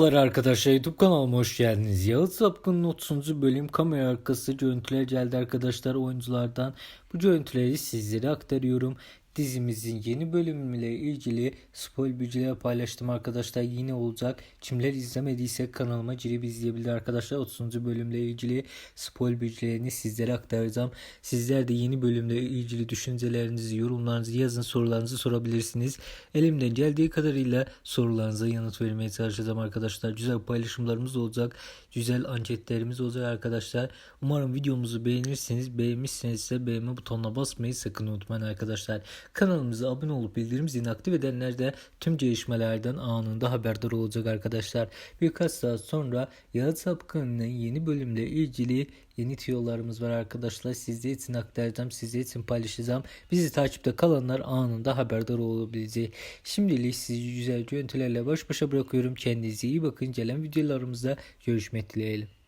Merhabalar arkadaşlar YouTube kanalıma hoş geldiniz. Yağız Sapkın'ın 30. bölüm kamera arkası görüntüler geldi arkadaşlar oyunculardan. Bu görüntüleri sizlere aktarıyorum. Dizimizin yeni bölümüyle ilgili spoil bilgiler paylaştım arkadaşlar. Yine olacak. Kimler izlemediyse kanalıma girip izleyebilir arkadaşlar. 30. bölümle ilgili spoil bilgilerini sizlere aktaracağım. Sizler de yeni bölümle ilgili düşüncelerinizi, yorumlarınızı yazın, sorularınızı sorabilirsiniz. Elimden geldiği kadarıyla sorularınıza yanıt vermeye çalışacağım arkadaşlar. Güzel paylaşımlarımız olacak. Güzel anketlerimiz olacak arkadaşlar. Umarım videomuzu beğenirsiniz. Beğenmişseniz beğenme butonuna basmayı sakın unutmayın arkadaşlar. Kanalımıza abone olup bildirim zilini aktif edenler de tüm gelişmelerden anında haberdar olacak arkadaşlar. Birkaç saat sonra Yağız Sapkın'ın yeni bölümle ilgili yeni tiyolarımız var arkadaşlar. Sizler için aktaracağım, sizler için paylaşacağım. Bizi takipte kalanlar anında haberdar olabilecek. Şimdilik sizi güzel görüntülerle baş başa bırakıyorum. Kendinize iyi bakın. Gelen videolarımızda görüşmek dileğiyle.